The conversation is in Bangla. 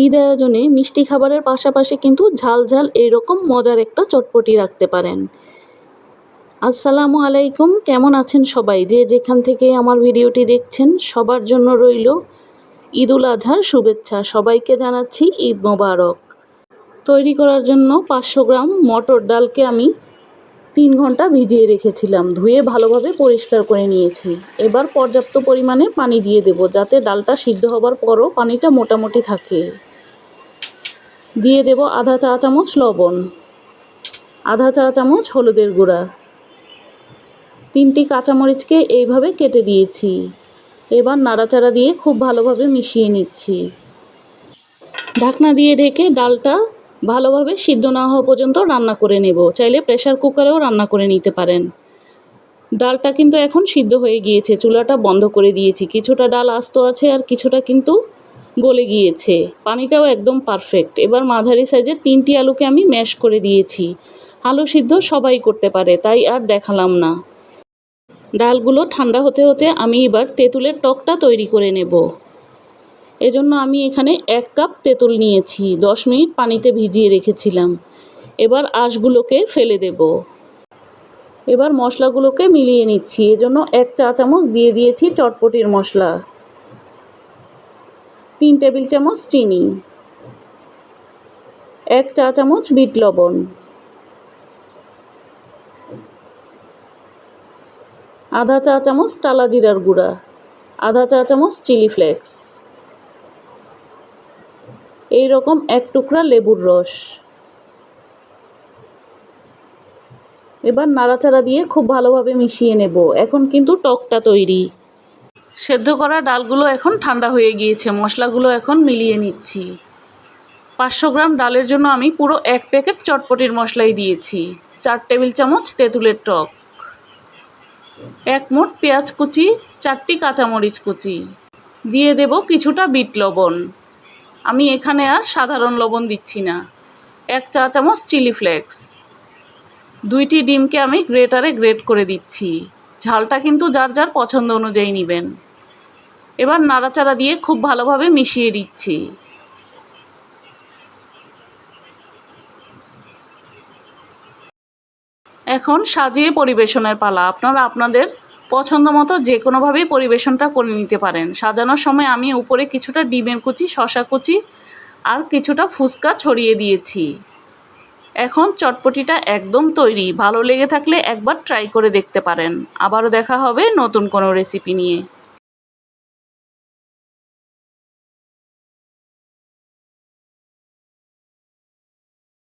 ঈদ আয়োজনে মিষ্টি খাবারের পাশাপাশি কিন্তু ঝাল ঝাল এইরকম মজার একটা চটপটি রাখতে পারেন। আসসালামু আলাইকুম, কেমন আছেন সবাই? যে যেখান থেকে আমার ভিডিওটি দেখছেন, সবার জন্য রইল ঈদ উল আজহার শুভেচ্ছা। সবাইকে জানাচ্ছি ঈদ মোবারক। তৈরি করার জন্য পাঁচশো গ্রাম মটর ডালকে আমি তিন ঘণ্টা ভিজিয়ে রেখেছিলাম। ধুয়ে ভালোভাবে পরিষ্কার করে নিয়েছি। এবার পর্যাপ্ত পরিমাণে পানি দিয়ে দেব, যাতে ডালটা সিদ্ধ হবার পরও পানিটা মোটামুটি থাকে। দিয়ে দেব আধা চা চামচ লবণ, আধা চা চামচ হলুদের গুঁড়া, তিনটি কাঁচামরিচকে এইভাবে কেটে দিয়েছি। এবার নাড়াচাড়া দিয়ে খুব ভালোভাবে মিশিয়ে নিচ্ছি। ঢাকনা দিয়ে ঢেকে ডালটা ভালোভাবে সিদ্ধ না হওয়া পর্যন্ত রান্না করে নেব। চাইলে প্রেশার কুকারেও রান্না করে নিতে পারেন। ডালটা কিন্তু এখন সিদ্ধ হয়ে গিয়েছে। চুলাটা বন্ধ করে দিয়েছি। কিছুটা ডাল আস্ত আছে আর কিছুটা কিন্তু গলে গিয়েছে। পানিটাও একদম পারফেক্ট। এবার মাঝারি সাইজের তিনটি আলুকে আমি ম্যাশ করে দিয়েছি। আলু সিদ্ধ সবাই করতে পারে, তাই আর দেখালাম না। ডালগুলো ঠান্ডা হতে হতে আমি এবার তেঁতুলের টকটা তৈরি করে নেব। এজন্য আমি এখানে এক কাপ তেঁতুল নিয়েছি। দশ মিনিট পানিতে ভিজিয়ে রেখেছিলাম। এবার আঁশগুলোকে ফেলে দেব। এবার মশলাগুলোকে মিলিয়ে নিচ্ছি। এজন্য এক চা চামচ দিয়ে দিয়েছি চটপটির মশলা। তিন টেবিল চামচ চিনি। এক চা চামচ বিট লবণ। আধা চা চামচ টালা জিরার গুঁড়া। আধা চা চামচ চিলি ফ্লেক্স। এই রকম এক টুকরা লেবুর রস। এবার নাড়াচাড়া দিয়ে খুব ভালোভাবে মিশিয়ে নেব। এখন কিন্তু টকটা তৈরি। সেদ্ধ করা ডালগুলো এখন ঠান্ডা হয়ে গিয়েছে। মশলাগুলো এখন মিলিয়ে নিচ্ছি। পাঁচশো গ্রাম ডালের জন্য আমি পুরো এক প্যাকেট চটপটির মশলাই দিয়েছি। চার টেবিল চামচ তেঁতুলের টক। এক মোট পেঁয়াজ কুচি, চারটি কাঁচামরিচ কুচি। দিয়ে দেব কিছুটা বিট লবণ। আমি এখানে আর সাধারণ লবণ দিচ্ছি না। এক চা চামচ চিলি ফ্লেক্স। দুইটি ডিমকে আমি গ্রেটারে গ্রেট করে দিচ্ছি। ঝালটা কিন্তু যার যার পছন্দ অনুযায়ী নেবেন। এবার নাড়াচাড়া দিয়ে খুব ভালোভাবে মিশিয়ে দিচ্ছি। এখন সাজিয়ে পরিবেশনের পালা। আপনারা আপনাদের পছন্দ মতো যে কোনোভাবেই পরিবেশনটা করে নিতে পারেন। সাজানোর সময় আমি উপরে কিছুটা ডিমের কুচি শশা কুচি আর কিছুটা ফুচকা ছড়িয়ে দিয়েছি। এখন চটপটিটা একদম তৈরি। ভালো লেগে থাকলে একবার ট্রাই করে দেখতে পারেন। আবারও দেখা হবে নতুন কোনো রেসিপি নিয়ে।